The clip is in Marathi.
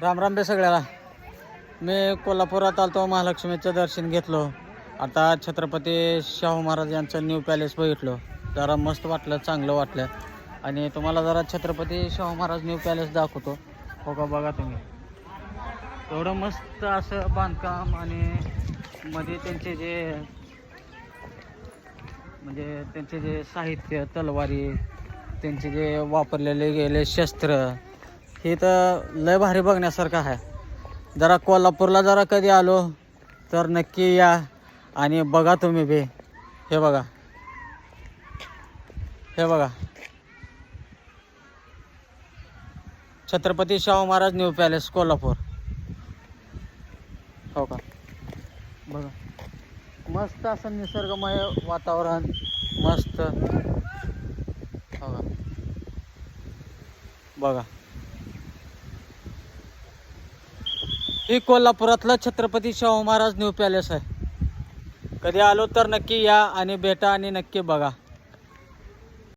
राम राम बे सगळ्याला. मी कोल्हापुरात आलतो महालक्ष्मीचं दर्शन घेतलो. आता छत्रपती शाहू महाराज यांचं न्यू पॅलेस बघितलो. जरा मस्त वाटलं चांगलं वाटलं. आणि तुम्हाला जरा छत्रपती शाहू महाराज न्यू पॅलेस दाखवतो. हो का बघा तुम्ही. एवढं मस्त असं बांधकाम आणि मध्ये त्यांचे जे म्हणजे त्यांचे जे साहित्य तलवारी त्यांचे जे वापरलेले गेले शस्त्र हे तर लय भारी बघण्यासारखं आहे. जरा कोल्हापूरला जरा कधी आलो तर नक्की या आणि बघा तुम्ही बे. हे बघा. हे बघा. Chhatrapati Shahu Maharaj new palace Kolhapur. हो का? बघा. मस्त असं निसर्गमय वातावरण मस्त. हो का? बघा. ही कोल्हापुरातलं छत्रपती शाहू महाराज न्यू पॅलेस आहे. कधी आलो तर नक्की या आणि भेटा आणि नक्की बघा.